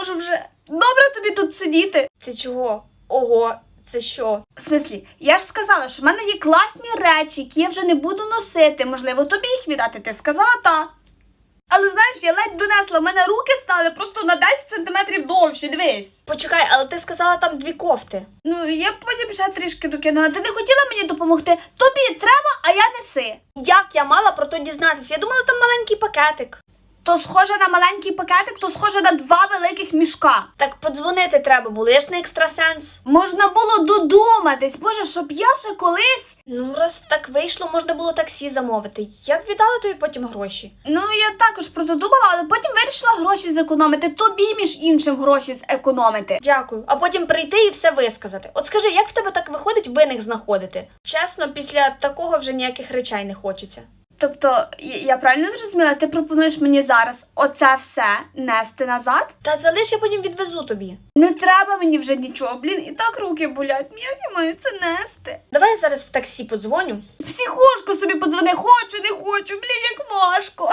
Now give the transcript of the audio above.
можу вже. Добре тобі тут сидіти. Ти чого? Ого, це що? В смислі, я ж сказала, що в мене є класні речі, які я вже не буду носити. Можливо, тобі їх віддати. Ти сказала та. Але знаєш, я ледь донесла, в мене руки стали просто на 10 сантиметрів довші, дивись. Почекай, але ти сказала там дві кофти. Ну, я потім ще трішки докину, а ти не хотіла мені допомогти? Тобі треба, а я неси. Як я мала про то дізнатися? Я думала, там маленький пакетик. То схоже на маленький пакетик, то схоже на два великих мішка. Так подзвонити треба було, я ж не екстрасенс. Можна було додуматись, боже, щоб я ще колись. Ну, раз так вийшло, можна було таксі замовити. Я б віддала тобі потім гроші. Ну, я також про це думала, але потім вирішила гроші зекономити. Тобі, між іншим, гроші зекономити. Дякую. А потім прийти і все висказати. От скажи, як в тебе так виходить винних знаходити? Чесно, після такого вже ніяких речей не хочеться. Тобто, я, правильно зрозуміла, ти пропонуєш мені зараз оце все нести назад? Та залиш, я потім відвезу тобі. Не треба мені вже нічого, блін, і так руки болять. Я не маю це нести. Давай я зараз в таксі подзвоню. Психушку собі подзвони, хочу, не хочу, блін, як важко.